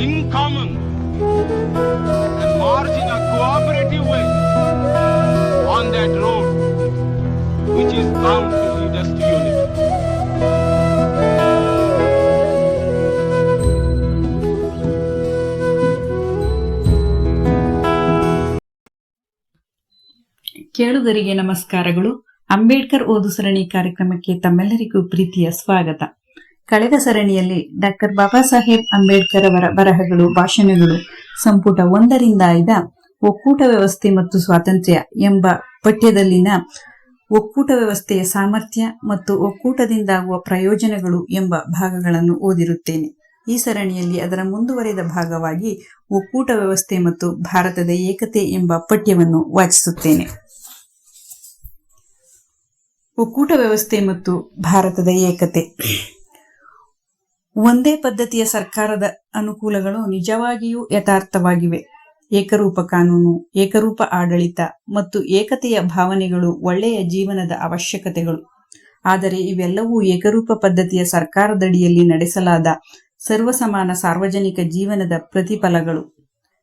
in common and march in a cooperative way on that road which is bound to lead us to unity. ಕೇಳುಗರಿಗೆ ನಮಸ್ಕಾರಗಳು ಅಂಬೇಡ್ಕರ್ ಓದು ಸರಣಿ ಕಾರ್ಯಕ್ರಮಕ್ಕೆ ತಮ್ಮೆಲ್ಲರಿಗೂ ಪ್ರೀತಿಯ ಸ್ವಾಗತ ಕಳೆದ ಸರಣಿಯಲ್ಲಿ ಡಾಕ್ಟರ್ ಬಾಬಾ ಸಾಹೇಬ್ ಅಂಬೇಡ್ಕರ್ ಅವರ ಬರಹಗಳು, ಭಾಷಣಗಳು ಸಂಪುಟ ಒಂದರಿಂದ ಆಯ್ದ ಒಕ್ಕೂಟ ವ್ಯವಸ್ಥೆ ಮತ್ತು ಸ್ವಾತಂತ್ರ್ಯ ಎಂಬ ಪಠ್ಯದಲ್ಲಿನ ಒಕ್ಕೂಟ ವ್ಯವಸ್ಥೆಯ ಸಾಮರ್ಥ್ಯ ಮತ್ತು ಒಕ್ಕೂಟದಿಂದಾಗುವ ಪ್ರಯೋಜನಗಳು ಎಂಬ ಭಾಗಗಳನ್ನು ಓದಿರುತ್ತೇನೆ. ಈ ಸರಣಿಯಲ್ಲಿ ಅದರ ಮುಂದುವರೆದ ಭಾಗವಾಗಿ ಒಕ್ಕೂಟ ವ್ಯವಸ್ಥೆ ಮತ್ತು ಭಾರತದ ಏಕತೆ ಎಂಬ ಪಠ್ಯವನ್ನು ವಾಚಿಸುತ್ತೇನೆ. ಒಕ್ಕೂಟ ವ್ಯವಸ್ಥೆ ಮತ್ತು ಭಾರತದ ಏಕತೆ. ಒಂದೇ ಪದ್ಧತಿಯ ಸರ್ಕಾರದ ಅನುಕೂಲಗಳು ನಿಜವಾಗಿಯೂ ಯಥಾರ್ಥವಾಗಿವೆ. ಏಕರೂಪ ಕಾನೂನು, ಏಕರೂಪ ಆಡಳಿತ ಮತ್ತು ಏಕತೆಯ ಭಾವನೆಗಳು ಒಳ್ಳೆಯ ಜೀವನದ ಅವಶ್ಯಕತೆಗಳು. ಆದರೆ ಇವೆಲ್ಲವೂ ಏಕರೂಪ ಪದ್ಧತಿಯ ಸರ್ಕಾರದಡಿಯಲ್ಲಿ ನಡೆಸಲಾದ ಸರ್ವಸಮಾನ ಸಾರ್ವಜನಿಕ ಜೀವನದ ಪ್ರತಿಫಲಗಳು.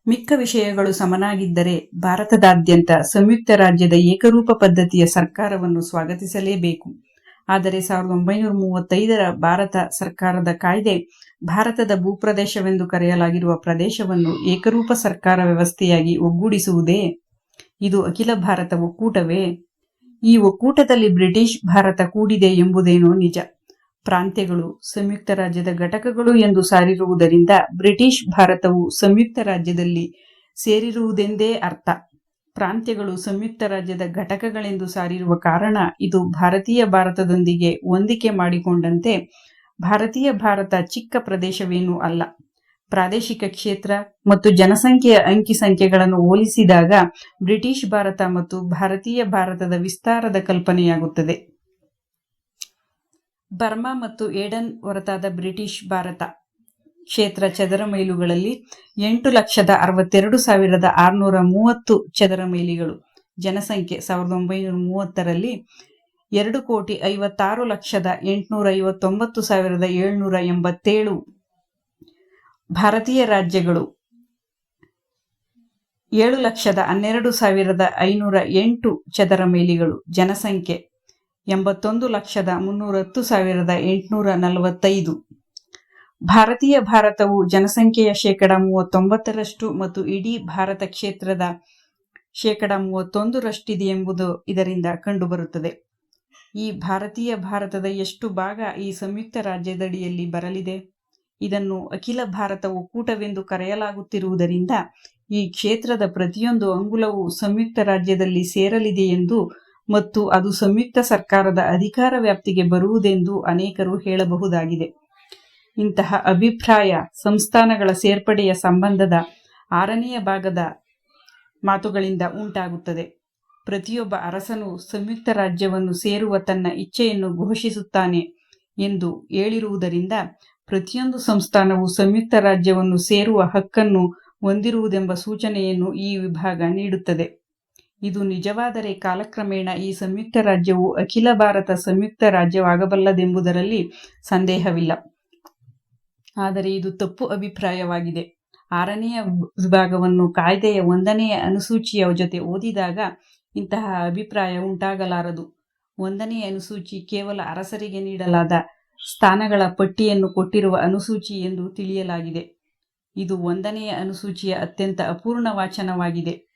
ಮಿಕ್ಕ ವಿಷಯಗಳು ಸಮನಾಗಿದ್ದರೆ ಭಾರತದಾದ್ಯಂತ ಸಂಯುಕ್ತ ರಾಜ್ಯದ ಏಕರೂಪ ಪದ್ಧತಿಯ ಸರ್ಕಾರವನ್ನು ಸ್ವಾಗತಿಸಲೇಬೇಕು. ಆದರೆ ಸಾವಿರದ ಒಂಬೈನೂರ ಮೂವತ್ತೈದರ ಭಾರತ ಸರ್ಕಾರದ ಕಾಯ್ದೆ ಭಾರತದ ಭೂಪ್ರದೇಶವೆಂದು ಕರೆಯಲಾಗಿರುವ ಪ್ರದೇಶವನ್ನು ಏಕರೂಪ ಸರ್ಕಾರ ವ್ಯವಸ್ಥೆಯಾಗಿ ಒಗ್ಗೂಡಿಸುವುದೇ? ಇದು ಅಖಿಲ ಭಾರತ ಒಕ್ಕೂಟವೇ? ಈ ಒಕ್ಕೂಟದಲ್ಲಿ ಬ್ರಿಟಿಷ್ ಭಾರತ ಕೂಡಿದೆ ಎಂಬುದೇನೋ ನಿಜ. ಪ್ರಾಂತ್ಯಗಳು ಸಂಯುಕ್ತ ರಾಜ್ಯದ ಘಟಕಗಳು ಎಂದು ಸಾರಿರುವುದರಿಂದ ಬ್ರಿಟಿಷ್ ಭಾರತವು ಸಂಯುಕ್ತ ರಾಜ್ಯದಲ್ಲಿ ಸೇರಿರುವುದೆಂದೇ ಅರ್ಥ. ಪ್ರಾಂತ್ಯಗಳು ಸಂಯುಕ್ತ ರಾಜ್ಯದ ಘಟಕಗಳೆಂದು ಸಾರಿರುವ ಕಾರಣ ಇದು ಭಾರತೀಯ ಭಾರತದೊಂದಿಗೆ ಹೊಂದಿಕೆ ಮಾಡಿಕೊಂಡಂತೆ ಭಾರತೀಯ ಭಾರತ ಚಿಕ್ಕ ಪ್ರದೇಶವೇನೂ ಅಲ್ಲ. ಪ್ರಾದೇಶಿಕ ಕ್ಷೇತ್ರ ಮತ್ತು ಜನಸಂಖ್ಯೆಯ ಅಂಕಿ ಸಂಖ್ಯೆಗಳನ್ನು ಹೋಲಿಸಿದಾಗ ಬ್ರಿಟಿಷ್ ಭಾರತ ಮತ್ತು ಭಾರತೀಯ ಭಾರತದ ವಿಸ್ತಾರದ ಕಲ್ಪನೆಯಾಗುತ್ತದೆ. ಬರ್ಮಾ ಮತ್ತು ಏಡನ್ ಹೊರತಾದ ಬ್ರಿಟಿಷ್ ಭಾರತ. ಕ್ಷೇತ್ರ ಚದರ ಮೈಲುಗಳಲ್ಲಿ ಎಂಟು ಲಕ್ಷದ ಅರವತ್ತೆರಡು ಸಾವಿರದ ಆರುನೂರ ಮೂವತ್ತು ಚದರ ಮೈಲಿಗಳು. ಜನಸಂಖ್ಯೆ ಸಾವಿರದ ಒಂಬೈನೂರ ಮೂವತ್ತರಲ್ಲಿ ಎರಡು ಕೋಟಿ ಐವತ್ತಾರು ಲಕ್ಷದ ಎಂಟುನೂರ ಐವತ್ತೊಂಬತ್ತು ಸಾವಿರದ ಏಳ್ನೂರ ಎಂಬತ್ತೇಳು. ಭಾರತೀಯ ರಾಜ್ಯಗಳು ಏಳು ಲಕ್ಷದ ಹನ್ನೆರಡು ಸಾವಿರದ ಐನೂರ ಎಂಟು ಚದರ ಮೈಲಿಗಳು. ಜನಸಂಖ್ಯೆ ಎಂಬತ್ತೊಂದು ಲಕ್ಷದ ಮುನ್ನೂರ ಹತ್ತು ಸಾವಿರದ ಎಂಟುನೂರ ನಲವತ್ತೈದು. ಭಾರತೀಯ ಭಾರತವು ಜನಸಂಖ್ಯೆಯ ಶೇಕಡ ಮೂವತ್ತೊಂಬತ್ತರಷ್ಟು ಮತ್ತು ಇಡೀ ಭಾರತ ಕ್ಷೇತ್ರದ ಶೇಕಡ ಮೂವತ್ತೊಂದರಷ್ಟಿದೆ ಎಂಬುದು ಇದರಿಂದ ಕಂಡುಬರುತ್ತದೆ. ಈ ಭಾರತೀಯ ಭಾರತದ ಎಷ್ಟು ಭಾಗ ಈ ಸಂಯುಕ್ತ ರಾಜ್ಯದಡಿಯಲ್ಲಿ ಬರಲಿದೆ? ಇದನ್ನು ಅಖಿಲ ಭಾರತ ಒಕ್ಕೂಟವೆಂದು ಕರೆಯಲಾಗುತ್ತಿರುವುದರಿಂದ ಈ ಕ್ಷೇತ್ರದ ಪ್ರತಿಯೊಂದು ಅಂಗುಲವು ಸಂಯುಕ್ತ ರಾಜ್ಯದಲ್ಲಿ ಸೇರಲಿದೆ ಎಂದು ಮತ್ತು ಅದು ಸಂಯುಕ್ತ ಸರ್ಕಾರದ ಅಧಿಕಾರ ವ್ಯಾಪ್ತಿಗೆ ಬರುವುದೆಂದು ಅನೇಕರು ಹೇಳಬಹುದಾಗಿದೆ. ಇಂತಹ ಅಭಿಪ್ರಾಯ ಸಂಸ್ಥಾನಗಳ ಸೇರ್ಪಡೆಯ ಸಂಬಂಧದ ಆರನೆಯ ಭಾಗದ ಮಾತುಗಳಿಂದ ಉಂಟಾಗುತ್ತದೆ. ಪ್ರತಿಯೊಬ್ಬ ಅರಸನು ಸಂಯುಕ್ತ ರಾಜ್ಯವನ್ನು ಸೇರುವ ತನ್ನ ಇಚ್ಛೆಯನ್ನು ಘೋಷಿಸುತ್ತಾನೆ ಎಂದು ಹೇಳಿರುವುದರಿಂದ ಪ್ರತಿಯೊಂದು ಸಂಸ್ಥಾನವು ಸಂಯುಕ್ತ ರಾಜ್ಯವನ್ನು ಸೇರುವ ಹಕ್ಕನ್ನು ಹೊಂದಿರುವುದೆಂಬ ಸೂಚನೆಯನ್ನು ಈ ವಿಭಾಗ ನೀಡುತ್ತದೆ. ಇದು ನಿಜವಾದರೆ ಕಾಲಕ್ರಮೇಣ ಈ ಸಂಯುಕ್ತ ರಾಜ್ಯವು ಅಖಿಲ ಭಾರತ ಸಂಯುಕ್ತ ರಾಜ್ಯವಾಗಬಲ್ಲದೆಂಬುದರಲ್ಲಿ ಸಂದೇಹವಿಲ್ಲ. ಆದರೆ ಇದು ತಪ್ಪು ಅಭಿಪ್ರಾಯವಾಗಿದೆ. ಆರನೆಯ ವಿಭಾಗವನ್ನು ಕಾಯ್ದೆಯ ಒಂದನೆಯ ಅನುಸೂಚಿಯ ಜೊತೆ ಓದಿದಾಗ ಇಂತಹ ಅಭಿಪ್ರಾಯ ಉಂಟಾಗಲಾರದು. ಒಂದನೆಯ ಅನುಸೂಚಿ ಕೇವಲ ಅರಸರಿಗೆ ನೀಡಲಾದ ಸ್ಥಾನಗಳ ಪಟ್ಟಿಯನ್ನು ಕೊಟ್ಟಿರುವ ಅನುಸೂಚಿ ಎಂದು ತಿಳಿಯಲಾಗಿದೆ. ಇದು ಒಂದನೆಯ ಅನುಸೂಚಿಯ ಅತ್ಯಂತ ಅಪೂರ್ಣ ವಾಚನವಾಗಿದೆ.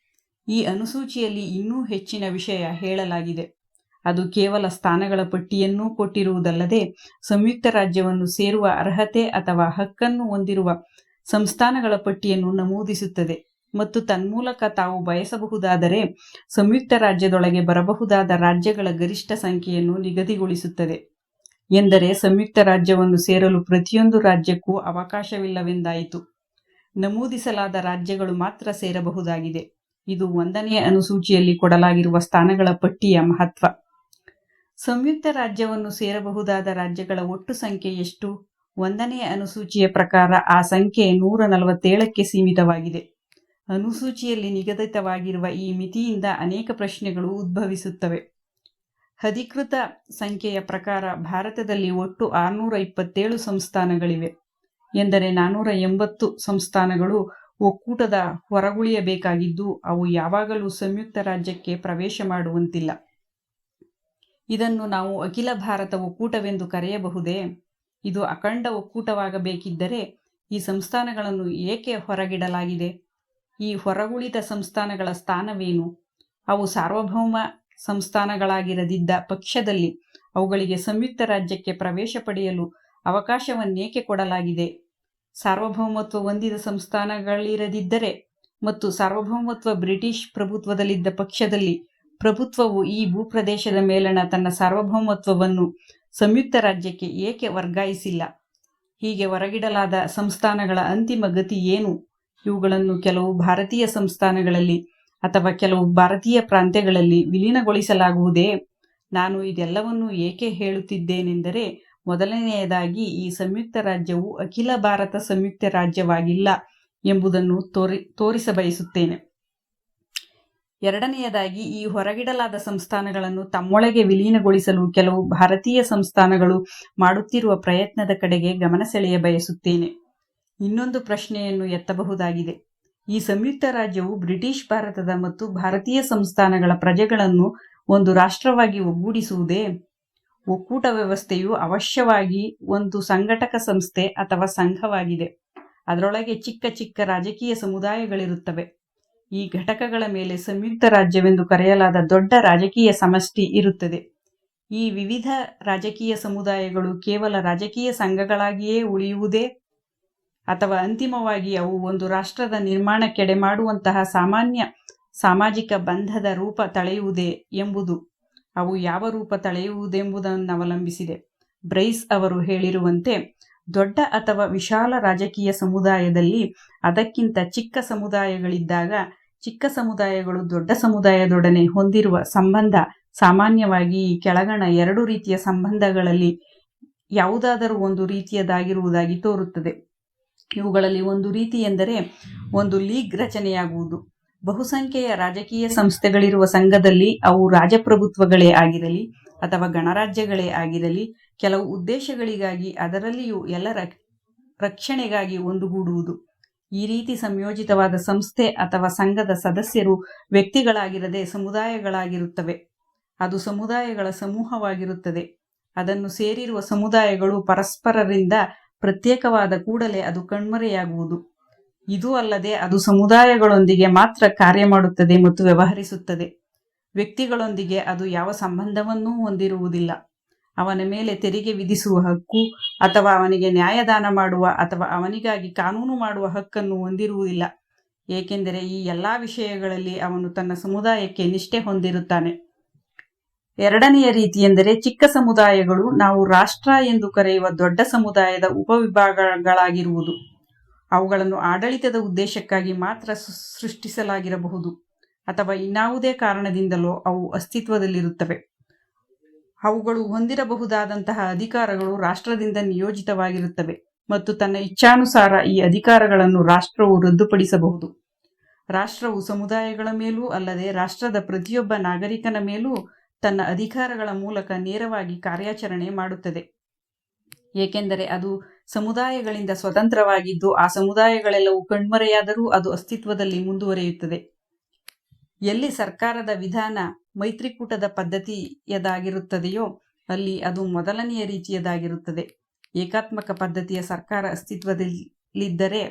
ಈ ಅನುಸೂಚಿಯಲ್ಲಿ ಇನ್ನೂ ಹೆಚ್ಚಿನ ವಿಷಯ ಹೇಳಲಾಗಿದೆ. ಅದು ಕೇವಲ ಸ್ಥಾನಗಳ ಪಟ್ಟಿಯನ್ನೂ ಕೊಟ್ಟಿರುವುದಲ್ಲದೆ ಸಂಯುಕ್ತ ರಾಜ್ಯವನ್ನು ಸೇರುವ ಅರ್ಹತೆ ಅಥವಾ ಹಕ್ಕನ್ನು ಹೊಂದಿರುವ ಸಂಸ್ಥಾನಗಳ ಪಟ್ಟಿಯನ್ನು ನಮೂದಿಸುತ್ತದೆ. ಮತ್ತು ತನ್ಮೂಲಕ ತಾವು ಬಯಸಬಹುದಾದರೆ ಸಂಯುಕ್ತ ರಾಜ್ಯದೊಳಗೆ ಬರಬಹುದಾದ ರಾಜ್ಯಗಳ ಗರಿಷ್ಠ ಸಂಖ್ಯೆಯನ್ನು ನಿಗದಿಗೊಳಿಸುತ್ತದೆ. ಎಂದರೆ ಸಂಯುಕ್ತ ರಾಜ್ಯವನ್ನು ಸೇರಲು ಪ್ರತಿಯೊಂದು ರಾಜ್ಯಕ್ಕೂ ಅವಕಾಶವಿಲ್ಲವೆಂದಾಯಿತು. ನಮೂದಿಸಲಾದ ರಾಜ್ಯಗಳು ಮಾತ್ರ ಸೇರಬಹುದಾಗಿದೆ. ಇದು ಒಂದನೇ ಅನುಸೂಚಿಯಲ್ಲಿ ಕೊಡಲಾಗಿರುವ ಸ್ಥಾನಗಳ ಪಟ್ಟಿಯ ಮಹತ್ವ. ಸಂಯುಕ್ತ ರಾಜ್ಯವನ್ನು ಸೇರಬಹುದಾದ ರಾಜ್ಯಗಳ ಒಟ್ಟು ಸಂಖ್ಯೆ ಎಷ್ಟು? ಒಂದನೇ ಅನುಸೂಚಿಯ ಪ್ರಕಾರ ಆ ಸಂಖ್ಯೆ ನೂರ ನಲವತ್ತೇಳಕ್ಕೆ ಸೀಮಿತವಾಗಿದೆ. ಅನುಸೂಚಿಯಲ್ಲಿ ನಿಗದಿತವಾಗಿರುವ ಈ ಮಿತಿಯಿಂದ ಅನೇಕ ಪ್ರಶ್ನೆಗಳು ಉದ್ಭವಿಸುತ್ತವೆ. ಅಧಿಕೃತ ಸಂಖ್ಯೆಯ ಪ್ರಕಾರ ಭಾರತದಲ್ಲಿ ಒಟ್ಟು ಆರುನೂರ ಇಪ್ಪತ್ತೇಳು ಸಂಸ್ಥಾನಗಳಿವೆ. ಎಂದರೆ ನಾನ್ನೂರ ಎಂಬತ್ತು ಸಂಸ್ಥಾನಗಳು ಒಕ್ಕೂಟದ ಹೊರಗುಳಿಯಬೇಕಾಗಿದ್ದು, ಅವು ಯಾವಾಗಲೂ ಸಂಯುಕ್ತ ರಾಜ್ಯಕ್ಕೆ ಪ್ರವೇಶ ಮಾಡುವಂತಿಲ್ಲ. ಇದನ್ನು ನಾವು ಅಖಿಲ ಭಾರತ ಒಕ್ಕೂಟವೆಂದು ಕರೆಯಬಹುದೇ? ಇದು ಅಖಂಡ ಒಕ್ಕೂಟವಾಗಬೇಕಿದ್ದರೆ ಈ ಸಂಸ್ಥಾನಗಳನ್ನು ಏಕೆ ಹೊರಗಿಡಲಾಗಿದೆ? ಈ ಹೊರಗುಳಿದ ಸಂಸ್ಥಾನಗಳ ಸ್ಥಾನವೇನು? ಅವು ಸಾರ್ವಭೌಮ ಸಂಸ್ಥಾನಗಳಾಗಿರದಿದ್ದ ಪಕ್ಷದಲ್ಲಿ ಅವುಗಳಿಗೆ ಸಂಯುಕ್ತ ರಾಜ್ಯಕ್ಕೆ ಪ್ರವೇಶ ಪಡೆಯಲು ಅವಕಾಶವನ್ನೇಕೆ ಕೊಡಲಾಗಿದೆ? ಸಾರ್ವಭೌಮತ್ವ ಹೊಂದಿದ ಸಂಸ್ಥಾನಗಳಿರದಿದ್ದರೆ ಮತ್ತು ಸಾರ್ವಭೌಮತ್ವ ಬ್ರಿಟಿಷ್ ಪ್ರಭುತ್ವದಲ್ಲಿದ್ದ ಪಕ್ಷದಲ್ಲಿ ಪ್ರಭುತ್ವವು ಈ ಭೂಪ್ರದೇಶದ ಮೇಲಣ ತನ್ನ ಸಾರ್ವಭೌಮತ್ವವನ್ನು ಸಂಯುಕ್ತ ರಾಜ್ಯಕ್ಕೆ ಏಕೆ ವರ್ಗಾಯಿಸಿಲ್ಲ? ಹೀಗೆ ಹೊರಗಿಡಲಾದ ಸಂಸ್ಥಾನಗಳ ಅಂತಿಮ ಗತಿ ಏನು? ಇವುಗಳನ್ನು ಕೆಲವು ಭಾರತೀಯ ಸಂಸ್ಥಾನಗಳಲ್ಲಿ ಅಥವಾ ಕೆಲವು ಭಾರತೀಯ ಪ್ರಾಂತ್ಯಗಳಲ್ಲಿ ವಿಲೀನಗೊಳಿಸಲಾಗುವುದೇ? ನಾನು ಇದೆಲ್ಲವನ್ನು ಏಕೆ ಹೇಳುತ್ತಿದ್ದೇನೆಂದರೆ, ಮೊದಲನೆಯದಾಗಿ ಈ ಸಂಯುಕ್ತ ರಾಜ್ಯವು ಅಖಿಲ ಭಾರತ ಸಂಯುಕ್ತ ರಾಜ್ಯವಾಗಿಲ್ಲ ಎಂಬುದನ್ನು ತೋರಿ, ತೋರಿಸಬಯಸುತ್ತೇನೆ. ಎರಡನೆಯದಾಗಿ ಈ ಹೊರಗಿಡಲಾದ ಸಂಸ್ಥಾನಗಳನ್ನು ತಮ್ಮೊಳಗೆ ವಿಲೀನಗೊಳಿಸಲು ಕೆಲವು ಭಾರತೀಯ ಸಂಸ್ಥಾನಗಳು ಮಾಡುತ್ತಿರುವ ಪ್ರಯತ್ನದ ಕಡೆಗೆ ಗಮನ ಸೆಳೆಯ ಬಯಸುತ್ತೇನೆ. ಇನ್ನೊಂದು ಪ್ರಶ್ನೆಯನ್ನು ಎತ್ತಬಹುದಾಗಿದೆ. ಈ ಸಂಯುಕ್ತ ರಾಜ್ಯವು ಬ್ರಿಟಿಷ್ ಭಾರತದ ಮತ್ತು ಭಾರತೀಯ ಸಂಸ್ಥಾನಗಳ ಪ್ರಜೆಗಳನ್ನು ಒಂದು ರಾಷ್ಟ್ರವಾಗಿ ಒಗ್ಗೂಡಿಸುವುದೇ? ಒಕ್ಕೂಟ ವ್ಯವಸ್ಥೆಯು ಅವಶ್ಯವಾಗಿ ಒಂದು ಸಂಘಟಕ ಸಂಸ್ಥೆ ಅಥವಾ ಸಂಘವಾಗಿದೆ. ಅದರೊಳಗೆ ಚಿಕ್ಕ ಚಿಕ್ಕ ರಾಜಕೀಯ ಸಮುದಾಯಗಳಿರುತ್ತವೆ. ಈ ಘಟಕಗಳ ಮೇಲೆ ಸಂಯುಕ್ತ ರಾಜ್ಯವೆಂದು ಕರೆಯಲಾದ ದೊಡ್ಡ ರಾಜಕೀಯ ಸಮಷ್ಟಿ ಇರುತ್ತದೆ. ಈ ವಿವಿಧ ರಾಜಕೀಯ ಸಮುದಾಯಗಳು ಕೇವಲ ರಾಜಕೀಯ ಸಂಘಗಳಾಗಿಯೇ ಉಳಿಯುವುದೇ ಅಥವಾ ಅಂತಿಮವಾಗಿ ಅವು ಒಂದು ರಾಷ್ಟ್ರದ ನಿರ್ಮಾಣಕ್ಕೆಡೆ ಮಾಡುವಂತಹ ಸಾಮಾನ್ಯ ಸಾಮಾಜಿಕ ಬಂಧದ ರೂಪ ತಳೆಯುವುದೇ ಎಂಬುದು. ಅವು ಯಾವ ರೂಪ ತಳೆಯುವುದೆಂಬುದನ್ನು ಅವಲಂಬಿಸಿದೆ. ಬ್ರೈಸ್ ಅವರು ಹೇಳಿರುವಂತೆ, ದೊಡ್ಡ ಅಥವಾ ವಿಶಾಲ ರಾಜಕೀಯ ಸಮುದಾಯದಲ್ಲಿ ಅದಕ್ಕಿಂತ ಚಿಕ್ಕ ಸಮುದಾಯಗಳಿದ್ದಾಗ ಚಿಕ್ಕ ಸಮುದಾಯಗಳು ದೊಡ್ಡ ಸಮುದಾಯದೊಡನೆ ಹೊಂದಿರುವ ಸಂಬಂಧ ಸಾಮಾನ್ಯವಾಗಿ ಕೆಳಗಣ ಎರಡು ರೀತಿಯ ಸಂಬಂಧಗಳಲ್ಲಿ ಯಾವುದಾದರೂ ಒಂದು ರೀತಿಯದಾಗಿರುವುದಾಗಿ ತೋರುತ್ತದೆ. ಇವುಗಳಲ್ಲಿ ಒಂದು ರೀತಿ ಎಂದರೆ ಒಂದು ಲೀಗ್ ರಚನೆಯಾಗುವುದು. ಬಹುಸಂಖ್ಯೆಯ ರಾಜಕೀಯ ಸಂಸ್ಥೆಗಳಿರುವ ಸಂಘದಲ್ಲಿ ಅವು ರಾಜಪ್ರಭುತ್ವಗಳೇ ಆಗಿರಲಿ ಅಥವಾ ಗಣರಾಜ್ಯಗಳೇ ಆಗಿರಲಿ, ಕೆಲವು ಉದ್ದೇಶಗಳಿಗಾಗಿ ಅದರಲ್ಲಿಯೂ ಎಲ್ಲರ ರಕ್ಷಣೆಗಾಗಿ ಒಂದುಗೂಡುವುದು. ಈ ರೀತಿ ಸಂಯೋಜಿತವಾದ ಸಂಸ್ಥೆ ಅಥವಾ ಸಂಘದ ಸದಸ್ಯರು ವ್ಯಕ್ತಿಗಳಾಗಿರದೆ ಸಮುದಾಯಗಳಾಗಿರುತ್ತವೆ. ಅದು ಸಮುದಾಯಗಳ ಸಮೂಹವಾಗಿರುತ್ತದೆ. ಅದನ್ನು ಸೇರಿರುವ ಸಮುದಾಯಗಳು ಪರಸ್ಪರರಿಂದ ಪ್ರತ್ಯೇಕವಾದ ಕೂಡಲೇ ಅದು ಕಣ್ಮರೆಯಾಗುವುದು. ಇದು ಅಲ್ಲದೆ ಅದು ಸಮುದಾಯಗಳೊಂದಿಗೆ ಮಾತ್ರ ಕಾರ್ಯ ಮಾಡುತ್ತದೆ ಮತ್ತು ವ್ಯವಹರಿಸುತ್ತದೆ. ವ್ಯಕ್ತಿಗಳೊಂದಿಗೆ ಅದು ಯಾವ ಸಂಬಂಧವನ್ನೂ ಹೊಂದಿರುವುದಿಲ್ಲ. ಅವನ ಮೇಲೆ ತೆರಿಗೆ ವಿಧಿಸುವ ಹಕ್ಕು ಅಥವಾ ಅವನಿಗೆ ನ್ಯಾಯದಾನ ಮಾಡುವ ಅಥವಾ ಅವನಿಗಾಗಿ ಕಾನೂನು ಮಾಡುವ ಹಕ್ಕನ್ನು ಹೊಂದಿರುವುದಿಲ್ಲ. ಏಕೆಂದರೆ ಈ ಎಲ್ಲ ವಿಷಯಗಳಲ್ಲಿ ಅವನು ತನ್ನ ಸಮುದಾಯಕ್ಕೆ ನಿಷ್ಠೆ ಹೊಂದಿರುತ್ತಾನೆ. ಎರಡನೆಯ ರೀತಿ ಎಂದರೆ ಚಿಕ್ಕ ಸಮುದಾಯಗಳು ನಾವು ರಾಷ್ಟ್ರ ಎಂದು ಕರೆಯುವ ದೊಡ್ಡ ಸಮುದಾಯದ ಉಪವಿಭಾಗಗಳಾಗಿರುವುದು. ಅವುಗಳನ್ನು ಆಡಳಿತದ ಉದ್ದೇಶಕ್ಕಾಗಿ ಮಾತ್ರ ಸೃಷ್ಟಿಸಲಾಗಿರಬಹುದು ಅಥವಾ ಇನ್ನಾವುದೇ ಕಾರಣದಿಂದಲೋ ಅವು ಅಸ್ತಿತ್ವದಲ್ಲಿರುತ್ತವೆ. ಅವುಗಳು ಹೊಂದಿರಬಹುದಾದಂತಹ ಅಧಿಕಾರಗಳು ರಾಷ್ಟ್ರದಿಂದ ನಿಯೋಜಿತವಾಗಿರುತ್ತವೆ ಮತ್ತು ತನ್ನ ಇಚ್ಛಾನುಸಾರ ಈ ಅಧಿಕಾರಗಳನ್ನು ರಾಷ್ಟ್ರವು ರದ್ದುಪಡಿಸಬಹುದು. ರಾಷ್ಟ್ರವು ಸಮುದಾಯಗಳ ಮೇಲೂ ಅಲ್ಲದೆ ರಾಷ್ಟ್ರದ ಪ್ರತಿಯೊಬ್ಬ ನಾಗರಿಕನ ಮೇಲೂ ತನ್ನ ಅಧಿಕಾರಗಳ ಮೂಲಕ ನೇರವಾಗಿ ಕಾರ್ಯಾಚರಣೆ ಮಾಡುತ್ತದೆ. ಏಕೆಂದರೆ ಅದು ಸಮುದಾಯಗಳಿಂದ ಸ್ವತಂತ್ರವಾಗಿದ್ದು, ಆ ಸಮುದಾಯಗಳೆಲ್ಲವೂ ಕಣ್ಮರೆಯಾದರೂ ಅದು ಅಸ್ತಿತ್ವದಲ್ಲಿ ಮುಂದುವರಿಯುತ್ತದೆ. ಎಲ್ಲಿ ಸರ್ಕಾರದ ವಿಧಾನ ಮೈತ್ರಿಕೂಟದ ಪದ್ಧತಿಯದಾಗಿರುತ್ತದೆಯೋ ಅಲ್ಲಿ ಅದು ಮೊದಲನೆಯ ರೀತಿಯದಾಗಿರುತ್ತದೆ. ಏಕಾತ್ಮಕ ಪದ್ಧತಿಯ ಸರ್ಕಾರ ಅಸ್ತಿತ್ವದಲ್ಲಿದ್ದರೆ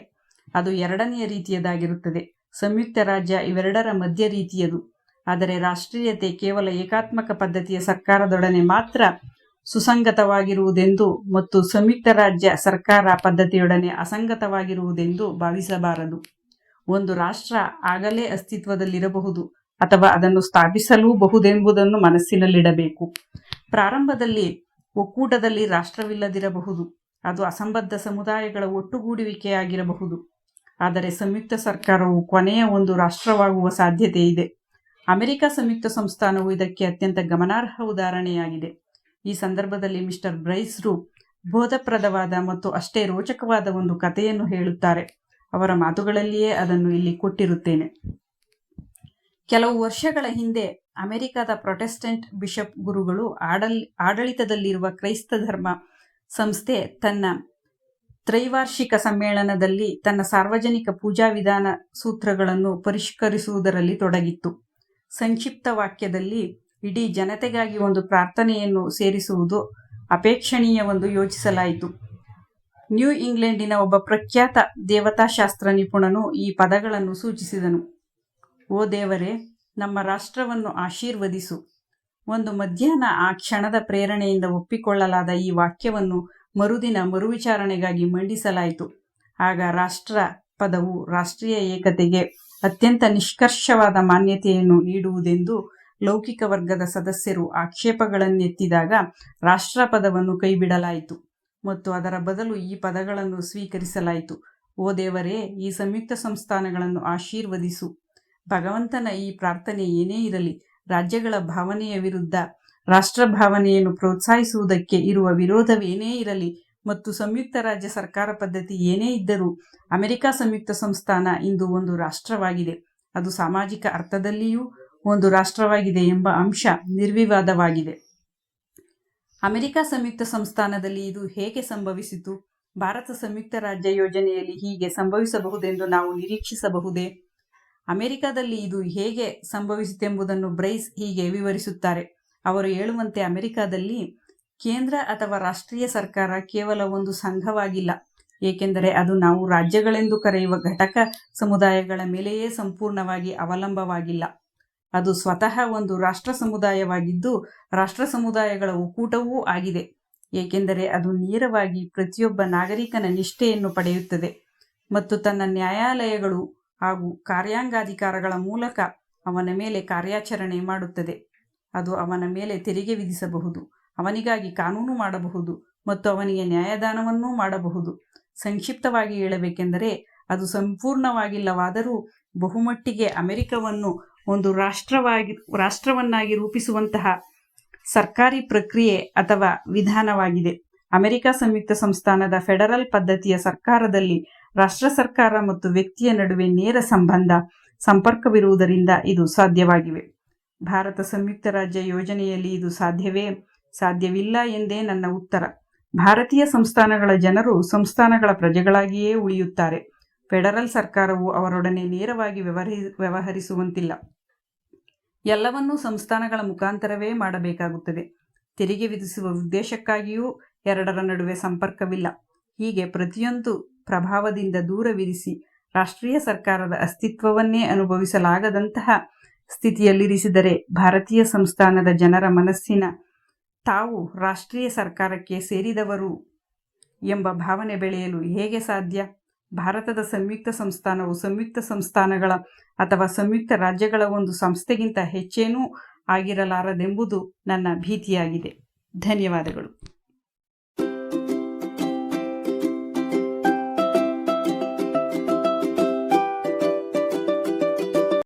ಅದು ಎರಡನೆಯ ರೀತಿಯದಾಗಿರುತ್ತದೆ. ಸಂಯುಕ್ತ ರಾಜ್ಯ ಇವೆರಡರ ಮಧ್ಯ ರೀತಿಯದು. ಆದರೆ ರಾಷ್ಟ್ರೀಯತೆ ಕೇವಲ ಏಕಾತ್ಮಕ ಪದ್ಧತಿಯ ಸರ್ಕಾರದೊಡನೆ ಮಾತ್ರ ಸುಸಂಗತವಾಗಿರುವುದೆಂದು ಮತ್ತು ಸಂಯುಕ್ತ ರಾಜ್ಯ ಸರ್ಕಾರ ಪದ್ಧತಿಯೊಡನೆ ಅಸಂಗತವಾಗಿರುವುದೆಂದು ಭಾವಿಸಬಾರದು. ಒಂದು ರಾಷ್ಟ್ರ ಆಗಲೇ ಅಸ್ತಿತ್ವದಲ್ಲಿರಬಹುದು ಅಥವಾ ಅದನ್ನು ಸ್ಥಾಪಿಸಲೂಬಹುದೆಂಬುದನ್ನು ಮನಸ್ಸಿನಲ್ಲಿಡಬೇಕು. ಪ್ರಾರಂಭದಲ್ಲಿ ಒಕ್ಕೂಟದಲ್ಲಿ ರಾಷ್ಟ್ರವಿಲ್ಲದಿರಬಹುದು. ಅದು ಅಸಂಬದ್ಧ ಸಮುದಾಯಗಳ ಒಟ್ಟುಗೂಡುವಿಕೆಯಾಗಿರಬಹುದು ಆದರೆ ಸಂಯುಕ್ತ ಸರ್ಕಾರವು ಕೊನೆಯ ಒಂದು ರಾಷ್ಟ್ರವಾಗುವ ಸಾಧ್ಯತೆ ಇದೆ. ಅಮೆರಿಕ ಸಂಯುಕ್ತ ಸಂಸ್ಥಾನವು ಇದಕ್ಕೆ ಅತ್ಯಂತ ಗಮನಾರ್ಹ ಉದಾಹರಣೆಯಾಗಿದೆ. ಈ ಸಂದರ್ಭದಲ್ಲಿ ಮಿಸ್ಟರ್ ಬ್ರೈಸ್ರು ಬೋಧಪ್ರದವಾದ ಮತ್ತು ಅಷ್ಟೇ ರೋಚಕವಾದ ಒಂದು ಕಥೆಯನ್ನು ಹೇಳುತ್ತಾರೆ. ಅವರ ಮಾತುಗಳಲ್ಲಿಯೇ ಅದನ್ನು ಇಲ್ಲಿ ಕೊಟ್ಟಿರುತ್ತೇನೆ. ಕೆಲವು ವರ್ಷಗಳ ಹಿಂದೆ ಅಮೆರಿಕದ ಪ್ರೊಟೆಸ್ಟೆಂಟ್ ಬಿಷಪ್ ಗುರುಗಳು ಆಡಲ್, ಆಡಳಿತದಲ್ಲಿರುವ ಕ್ರೈಸ್ತ ಧರ್ಮ ಸಂಸ್ಥೆ ತನ್ನ ತ್ರೈವಾರ್ಷಿಕ ಸಮ್ಮೇಳನದಲ್ಲಿ ತನ್ನ ಸಾರ್ವಜನಿಕ ಪೂಜಾ ವಿಧಾನ ಸೂತ್ರಗಳನ್ನು ಪರಿಷ್ಕರಿಸುವುದರಲ್ಲಿ ತೊಡಗಿತ್ತು. ಸಂಕ್ಷಿಪ್ತ ವಾಕ್ಯದಲ್ಲಿ ಇಡೀ ಜನತೆಗಾಗಿ ಒಂದು ಪ್ರಾರ್ಥನೆಯನ್ನು ಸೇರಿಸುವುದು ಅಪೇಕ್ಷಣೀಯವೆಂದು ಯೋಚಿಸಲಾಯಿತು. ನ್ಯೂ ಇಂಗ್ಲೆಂಡಿನ ಒಬ್ಬ ಪ್ರಖ್ಯಾತ ದೇವತಾಶಾಸ್ತ್ರ ನಿಪುಣನು ಈ ಪದಗಳನ್ನು ಸೂಚಿಸಿದನು. ಓ ದೇವರೇ, ನಮ್ಮ ರಾಷ್ಟ್ರವನ್ನು ಆಶೀರ್ವದಿಸು. ಒಂದು ಮಧ್ಯಾಹ್ನ ಆ ಕ್ಷಣದ ಪ್ರೇರಣೆಯಿಂದ ಒಪ್ಪಿಕೊಳ್ಳಲಾದ ಈ ವಾಕ್ಯವನ್ನು ಮರುದಿನ ಮರುವಿಚಾರಣೆಗಾಗಿ ಮಂಡಿಸಲಾಯಿತು. ಆಗ ರಾಷ್ಟ್ರ ಪದವು ರಾಷ್ಟ್ರೀಯ ಏಕತೆಗೆ ಅತ್ಯಂತ ನಿಷ್ಕರ್ಷವಾದ ಮಾನ್ಯತೆಯನ್ನು ನೀಡುವುದೆಂದು ಲೌಕಿಕ ವರ್ಗದ ಸದಸ್ಯರು ಆಕ್ಷೇಪಗಳನ್ನೆತ್ತಿದಾಗ ರಾಷ್ಟ್ರ ಪದವನ್ನು ಕೈಬಿಡಲಾಯಿತು. ಮತ್ತು ಅದರ ಬದಲು ಈ ಪದಗಳನ್ನು ಸ್ವೀಕರಿಸಲಾಯಿತು. ಓ ದೇವರೇ, ಈ ಸಂಯುಕ್ತ ಸಂಸ್ಥಾನಗಳನ್ನು ಆಶೀರ್ವದಿಸು. ಭಗವಂತನ ಈ ಪ್ರಾರ್ಥನೆ ಏನೇ ಇರಲಿ, ರಾಜ್ಯಗಳ ಭಾವನೆಯ ವಿರುದ್ಧ ರಾಷ್ಟ್ರ ಭಾವನೆಯನ್ನು ಪ್ರೋತ್ಸಾಹಿಸುವುದಕ್ಕೆ ಇರುವ ವಿರೋಧವೇನೇ ಇರಲಿ ಮತ್ತು ಸಂಯುಕ್ತ ರಾಜ್ಯ ಸರ್ಕಾರ ಪದ್ಧತಿ ಏನೇ ಇದ್ದರೂ, ಅಮೆರಿಕ ಸಂಯುಕ್ತ ಸಂಸ್ಥಾನ ಇಂದು ಒಂದು ರಾಷ್ಟ್ರವಾಗಿದೆ. ಅದು ಸಾಮಾಜಿಕ ಅರ್ಥದಲ್ಲಿಯೂ ಒಂದು ರಾಷ್ಟ್ರವಾಗಿದೆ ಎಂಬ ಅಂಶ ನಿರ್ವಿವಾದವಾಗಿದೆ. ಅಮೆರಿಕ ಸಂಯುಕ್ತ ಸಂಸ್ಥಾನದಲ್ಲಿ ಇದು ಹೇಗೆ ಸಂಭವಿಸಿತು? ಭಾರತ ಸಂಯುಕ್ತ ರಾಜ್ಯ ಯೋಜನೆಯಲ್ಲಿ ಹೀಗೆ ಸಂಭವಿಸಬಹುದೆಂದು ನಾವು ನಿರೀಕ್ಷಿಸಬಹುದೇ? ಅಮೆರಿಕದಲ್ಲಿ ಇದು ಹೇಗೆ ಸಂಭವಿಸಿತೆಂಬುದನ್ನು ಬ್ರೈಸ್ ಹೀಗೆ ವಿವರಿಸುತ್ತಾರೆ. ಅವರು ಹೇಳುವಂತೆ ಅಮೆರಿಕದಲ್ಲಿ ಕೇಂದ್ರ ಅಥವಾ ರಾಷ್ಟ್ರೀಯ ಸರ್ಕಾರ ಕೇವಲ ಒಂದು ಸಂಘವಾಗಿಲ್ಲ. ಏಕೆಂದರೆ ಅದು ನಾವು ರಾಜ್ಯಗಳೆಂದು ಕರೆಯುವ ಘಟಕ ಸಮುದಾಯಗಳ ಮೇಲೆಯೇ ಸಂಪೂರ್ಣವಾಗಿ ಅವಲಂಬವಾಗಿಲ್ಲ. ಅದು ಸ್ವತಃ ಒಂದು ರಾಷ್ಟ್ರ ಸಮುದಾಯವಾಗಿದ್ದು, ರಾಷ್ಟ್ರ ಸಮುದಾಯಗಳ ಒಕ್ಕೂಟವೂ ಆಗಿದೆ. ಏಕೆಂದರೆ ಅದು ನೇರವಾಗಿ ಪ್ರತಿಯೊಬ್ಬ ನಾಗರಿಕನ ನಿಷ್ಠೆಯನ್ನು ಪಡೆಯುತ್ತದೆ ಮತ್ತು ತನ್ನ ನ್ಯಾಯಾಲಯಗಳು ಹಾಗೂ ಕಾರ್ಯಾಂಗಾಧಿಕಾರಗಳ ಮೂಲಕ ಅವನ ಮೇಲೆ ಕಾರ್ಯಾಚರಣೆ ಮಾಡುತ್ತದೆ. ಅದು ಅವನ ಮೇಲೆ ತೆರಿಗೆ ವಿಧಿಸಬಹುದು, ಅವನಿಗಾಗಿ ಕಾನೂನು ಮಾಡಬಹುದು ಮತ್ತು ಅವನಿಗೆ ನ್ಯಾಯದಾನವನ್ನೂ ಮಾಡಬಹುದು. ಸಂಕ್ಷಿಪ್ತವಾಗಿ ಹೇಳಬೇಕೆಂದರೆ, ಅದು ಸಂಪೂರ್ಣವಾಗಿಲ್ಲವಾದರೂ ಬಹುಮಟ್ಟಿಗೆ ಅಮೆರಿಕವನ್ನು ಒಂದು ರಾಷ್ಟ್ರವಾಗಿ, ರಾಷ್ಟ್ರವನ್ನಾಗಿ ರೂಪಿಸುವಂತಹ ಸರ್ಕಾರಿ ಪ್ರಕ್ರಿಯೆ ಅಥವಾ ವಿಧಾನವಾಗಿದೆ. ಅಮೆರಿಕ ಸಂಯುಕ್ತ ಸಂಸ್ಥಾನದ ಫೆಡರಲ್ ಪದ್ಧತಿಯ ಸರ್ಕಾರದಲ್ಲಿ ರಾಷ್ಟ್ರ ಸರ್ಕಾರ ಮತ್ತು ವ್ಯಕ್ತಿಯ ನಡುವೆ ನೇರ ಸಂಬಂಧ ಸಂಪರ್ಕವಿರುವುದರಿಂದ ಇದು ಸಾಧ್ಯವಾಗಿವೆ. ಭಾರತ ಸಂಯುಕ್ತ ರಾಜ್ಯ ಯೋಜನೆಯಲ್ಲಿ ಇದು ಸಾಧ್ಯವೇ? ಸಾಧ್ಯವಿಲ್ಲ ಎಂದೇ ನನ್ನ ಉತ್ತರ. ಭಾರತೀಯ ಸಂಸ್ಥಾನಗಳ ಜನರು ಸಂಸ್ಥಾನಗಳ ಪ್ರಜೆಗಳಾಗಿಯೇ ಉಳಿಯುತ್ತಾರೆ. ಫೆಡರಲ್ ಸರ್ಕಾರವು ಅವರೊಡನೆ ನೇರವಾಗಿ ವ್ಯವಹರಿ, ವ್ಯವಹರಿಸುವಂತಿಲ್ಲ. ಎಲ್ಲವನ್ನೂ ಸಂಸ್ಥಾನಗಳ ಮುಖಾಂತರವೇ ಮಾಡಬೇಕಾಗುತ್ತದೆ. ತೆರಿಗೆ ವಿಧಿಸುವ ಉದ್ದೇಶಕ್ಕಾಗಿಯೂ ಎರಡರ ನಡುವೆ ಸಂಪರ್ಕವಿಲ್ಲ. ಹೀಗೆ ಪ್ರತಿಯೊಂದು ಪ್ರಭಾವದಿಂದ ದೂರವಿರಿಸಿ ರಾಷ್ಟ್ರೀಯ ಸರ್ಕಾರದ ಅಸ್ತಿತ್ವವನ್ನೇ ಅನುಭವಿಸಲಾಗದಂತಹ ಸ್ಥಿತಿಯಲ್ಲಿರಿಸಿದರೆ ಭಾರತೀಯ ಸಂಸ್ಥಾನದ ಜನರ ಮನಸ್ಸಿನ ತಾವು ರಾಷ್ಟ್ರೀಯ ಸರ್ಕಾರಕ್ಕೆ ಸೇರಿದವರು ಎಂಬ ಭಾವನೆ ಬೆಳೆಯಲು ಹೇಗೆ ಸಾಧ್ಯ? ಭಾರತದ ಸಂಯುಕ್ತ ಸಂಸ್ಥಾನವು ಸಂಯುಕ್ತ ಸಂಸ್ಥಾನಗಳ ಅಥವಾ ಸಂಯುಕ್ತ ರಾಜ್ಯಗಳ ಒಂದು ಸಂಸ್ಥೆಗಿಂತ ಹೆಚ್ಚೇನೂ ಆಗಿರಲಾರದೆಂಬುದು ನನ್ನ ಭೀತಿಯಾಗಿದೆ. ಧನ್ಯವಾದಗಳು.